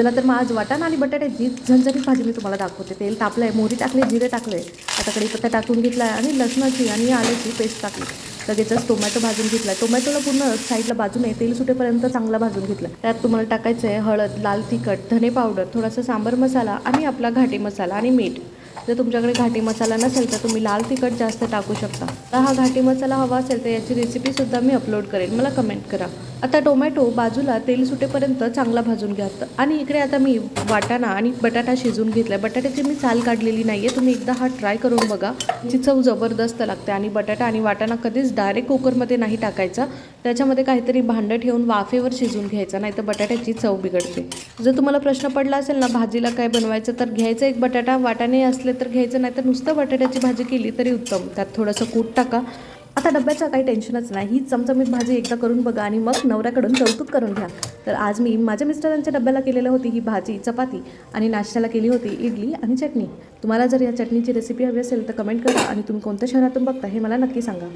चला तर मग आज वाटाणा आणि बटाट्याची झणझणीत भाजी मी तुम्हाला दाखवते. तेल तापलं आहे मोहरी टाकले जिरे टाकले. आता कडीपत्ता टाकून घेतला आहे आणि लसणाची आणि आल्याची पेस्ट टाकली. लगेचच टोमॅटो भाजून घेतला टोमॅटोला पूर्ण साईडला बाजून आहे तेल सुटेपर्यंत चांगला भाजून घेतला त्यात तुम्हाला टाकायचं आहे हळद लाल तिखट धने पावडर थोडासा सांबर मसाला आणि आपला घाटी मसाला आणि मीठ. जर तुमच्याकडे घाटी मसाला नसेल तर तुम्ही लाल तिखट जास्त टाकू शकता. तर हा घाटी मसाला हवा असेल तर याची रेसिपीसुद्धा मी अपलोड करेन. मला कमेंट करा. आता टोमॅटो बाजूला तेल सुटेपर्यंत चांगला भाजून घ्या. आणि इकडे आता मी वाटाणा आणि बटाटा शिजून घेतला बटाट्याची मी साल काढलेली नाही आहे तुम्ही एकदा हा ट्राय करून बघा. ती चव जबरदस्त लागते. आणि बटाटा आणि वाटाणा कधीच डायरेक्ट कुकरमध्ये नाही टाकायचा. त्याच्यामध्ये काहीतरी भांडं ठेवून वाफेवर शिजून घ्यायचा. नाही तर बटाट्याची चव बिघडते. जर तुम्हाला प्रश्न पडला असेल ना भाजीला काय बनवायचं तर घ्यायचं एक बटाटा. वाटाणे असले तर घ्यायचं. नाही तर नुसतं बटाट्याची भाजी केली तरी उत्तम. त्यात थोडंसं कूट टाका. आता डब्याचं काही टेन्शनच नाही. ही चमचमीत भाजी एकदा करून बघा आणि मग नवऱ्याकडून कौतुक करून घ्या. तर आज मी माझ्या मिस्टरांच्या डब्याला केलेलं होती ही भाजी चपाती आणि नाश्त्याला केली होती इडली आणि चटणी. तुम्हाला जर या चटणीची रेसिपी हवी असेल तर कमेंट करा आणि तुम्ही कोणत्या शहरातून बघता हे मला नक्की सांगा.